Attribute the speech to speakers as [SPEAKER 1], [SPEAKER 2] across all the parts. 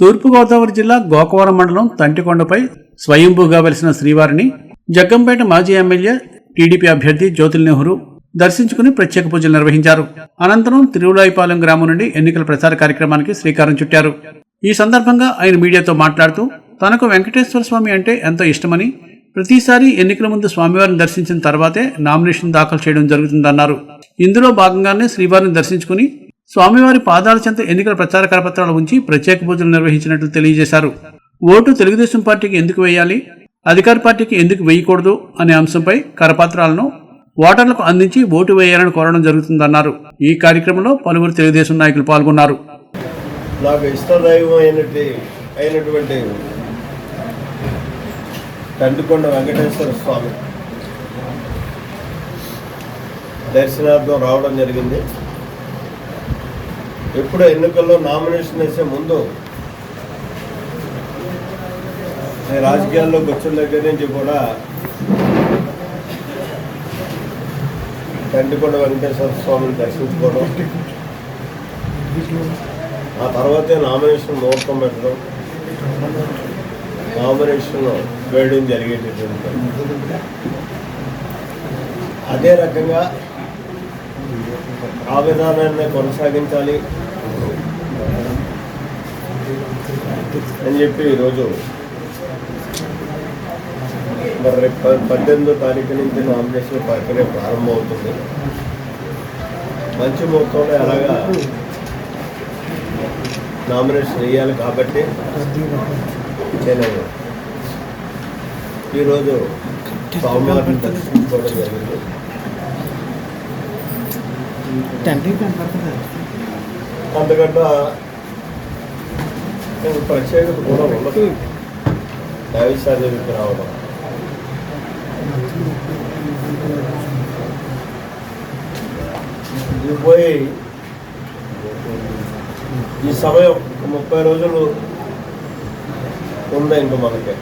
[SPEAKER 1] తూర్పుగోదావరి జిల్లా గోకవరం మండలం తంటికొండపై స్వయంభూగా వెలిసిన శ్రీవారిని జగ్గంపేట మాజీ ఎమ్మెల్యే టీడీపీ అభ్యర్థి జ్యోతుల్ నెహ్రూ దర్శించుకుని ప్రత్యేక పూజలు నిర్వహించారు. అనంతరం తిరువులాయిపాలెం గ్రామం నుండి ఎన్నికల ప్రచార కార్యక్రమానికి శ్రీకారం చుట్టారు. ఈ సందర్భంగా ఆయన మీడియాతో మాట్లాడుతూ తనకు వెంకటేశ్వర స్వామి అంటే ఎంతో ఇష్టమని ప్రతిసారి ఎన్నికల ముందు స్వామివారిని దర్శించిన తర్వాతే నామినేషన్ దాఖలు చేయడం జరుగుతుందన్నారు. ఇందులో భాగంగానే శ్రీవారిని దర్శించుకుని స్వామివారి పాదాల చెంత ఎన్నికల ప్రచార కరపత్రాలు ఉంచి ప్రత్యేక పూజలు నిర్వహించినట్లు తెలియజేశారు. ఓటు తెలుగుదేశం పార్టీకి ఎందుకు వేయాలి? అధికార పార్టీకి ఎందుకు వేయకూడదు అనే అంశంపై కరపత్రాలను ఓటర్లకు అందించి ఓటు వేయాలని కోరడం జరుగుతుందన్నారు. ఈ కార్యక్రమంలో పలువురు తెలుగుదేశం నాయకులు పాల్గొన్నారు.
[SPEAKER 2] నాకు అయినటువంటి తండ్రికొండ వెంకటేశ్వర స్వామి దర్శనార్థం రావడం జరిగింది. ఎప్పుడు ఎన్నికల్లో నామినేషన్ వేసే ముందు నేను రాజకీయాల్లోకి వచ్చిన దగ్గర నుంచి కూడా కంటికొండ వెంకటేశ్వర స్వామిని దర్శించుకోవడం ఆ తర్వాతే నామినేషన్ ముహూర్తం పెట్టడం నామినేషన్ వేయడం జరిగేటటువంటి అదే రకంగా ఆ విధానాన్ని కొనసాగించాలి. అని చెప్పి ఈరోజు మరి రేపు పద్దెనిమిదో తారీఖు నుంచి నామినేషన్ ప్రక్రియ ప్రారంభమవుతుంది. మంచి ముహూర్తంలో ఎలాగా నామినేషన్ వేయాలి కాబట్టి నేను ఈరోజు స్వామివారిని దర్శించుకోవడం జరిగింది. అంతకంటే ఇంక ప్రత్యేకత కూడా ఉండదు. దైవ సన్నిధికి రావడం. ఇది పోయి ఈ సమయం ఒక ముప్పై రోజులు ఉంది ఇంకా మనకి?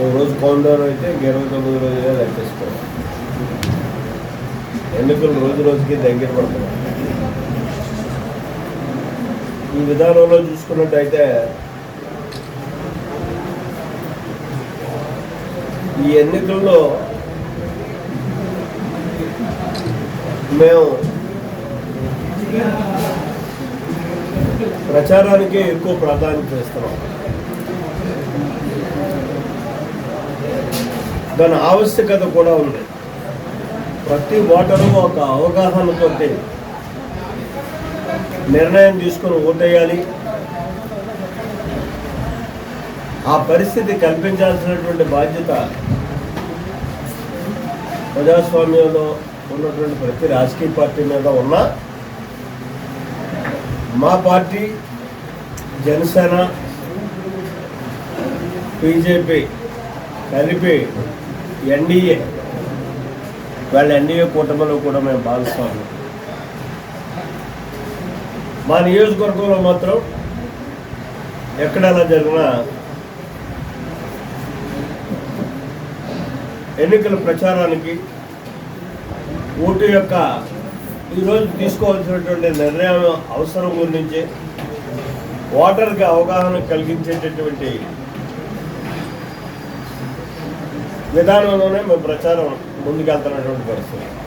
[SPEAKER 2] ఒక రోజు కౌంటర్ అయితే ఇంక ఇరవై తొమ్మిది రోజులే లెక్కేసుకోవాలి. ఎన్నికలు రోజు రోజుకి దగ్గర పడుతున్నాయి. ఈ విధానంలో చూసుకున్నట్టయితే ఈ ఎన్నికల్లో మేము ప్రచారానికి ఎక్కువ ప్రాధాన్యత ఇస్తున్నాం. దాని ఆవశ్యకత కూడా ఉంది. ప్రతి ఓటరు ఒక అవగాహనతో నిర్ణయం తీసుకొని ఓటేయాలి. ఆ పరిస్థితి కల్పించాల్సినటువంటి బాధ్యత ప్రజాస్వామ్యంలో ఉన్నటువంటి ప్రతి రాజకీయ పార్టీ మీద ఉన్న మా పార్టీ జనసేన బీజేపీ కలిపి ఎన్డీఏ వాళ్ళ ఎన్డీఏ కూటమిలో కూడా మేము భాగస్వామ్యం మా నియోజకవర్గంలో మాత్రం ఎక్కడైనా జరిగినా ఎన్నికల ప్రచారానికి ఓటు యొక్క ఈరోజు తీసుకోవాల్సినటువంటి నిర్ణయం అవసరం గురించి ఓటర్కి అవగాహన కలిగించేటటువంటి విధానంలోనే మేము ప్రచారం ముందుకెళ్తున్నటువంటి పరిస్థితి.